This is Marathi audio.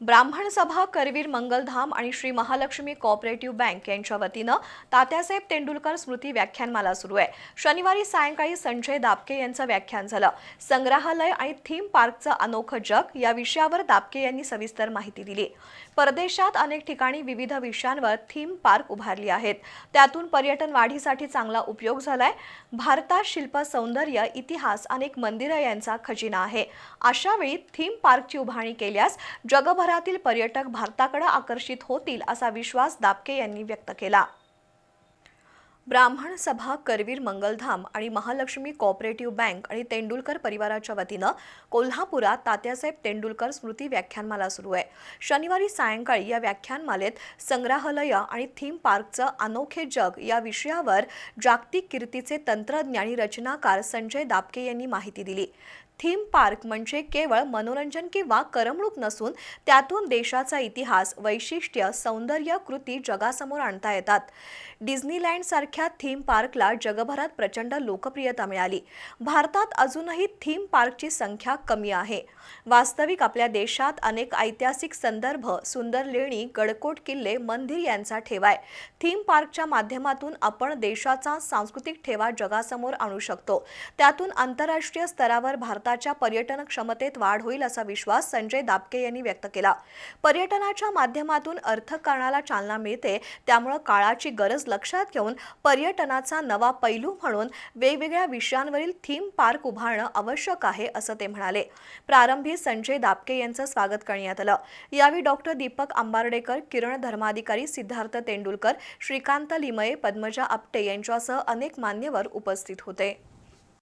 ब्राह्मण सभा करवीर मंगलधाम आणि श्री महालक्ष्मी कॉपरेटिव्ह बँक यांच्या वतीनं तात्यासाहेब तेंडुलकर स्मृती व्याख्यानमाला सुरू आहे. शनिवारी सायंकाळी संजय दापके यांचं व्याख्यान झालं. संग्रहालय आणि थीम पार्कचं अनोखं जग या विषयावर दापके यांनी सविस्तर माहिती दिली. परदेशात अनेक ठिकाणी विविध विषयांवर थीम पार्क उभारली आहेत. त्यातून पर्यटन वाढीसाठी चांगला उपयोग झालाय. भारतात शिल्प सौंदर्य इतिहास अनेक मंदिरं यांचा खजिना आहे. अशावेळी थीम पार्कची उभारणी केल्यास जगभरातील पर्यटक भारताकडे आकर्षित होतील असा विश्वास दाबके यांनी व्यक्त केला. ब्राह्मण सभा करवीर मंगलधाम आणि महालक्ष्मी कॉपरेटिव्ह बँक आणि तेंडुलकर परिवाराच्या वतीनं कोल्हापुरात तात्यासाहेब तेंडुलकर स्मृती व्याख्यानमाला सुरू आहे. शनिवारी सायंकाळी या व्याख्यानमालेत संग्रहालय आणि थीम पार्कचं अनोखे जग या विषयावर जागतिक कीर्तीचे तंत्रज्ञानी रचनाकार संजय दापके यांनी माहिती दिली. थीम पार्क म्हणजे केवळ मनोरंजन किंवा करमणूक नसून त्यातून देशाचा इतिहास वैशिष्ट्य सौंदर्य कृती जगासमोर आणता येतात. डिझनीलँड सारख्या थीम पार्कला जगभरात प्रचंड लोकप्रियता मिळाली. भारतात अजूनही थीम पार्कची संख्या कमी आहे. वास्तविक आपल्या देशात अनेक ऐतिहासिक संदर्भ सुंदर लेणी गडकोट किल्ले मंदिर यांचा ठेवाय थीम पार्कच्या माध्यमातून आपण देशाचा सांस्कृतिक ठेवा जगासमोर आणू शकतो. त्यातून आंतरराष्ट्रीय स्तरावर भारताच्या पर्यटन क्षमतेत वाढ होईल असा विश्वास संजय दापके यांनी व्यक्त केला. पर्यटनाच्या माध्यमातून अर्थकारणाला चालना मिळते त्यामुळे काळाची गरज लक्षात घेऊन पर्यटनाचा नवा पैलू म्हणून वेगवेगळ्या विषयांवरील थीम पार्क उभारणं आवश्यक आहे असं ते म्हणाले. प्रारंभी संजय दापके यांचं स्वागत करण्यात आलं. यावेळी डॉक्टर दीपक आंबार्डेकर किरण धर्माधिकारी सिद्धार्थ तेंडुलकर श्रीकांत लिमये पद्मजा आपटे यांच्यासह अनेक मान्यवर उपस्थित होते.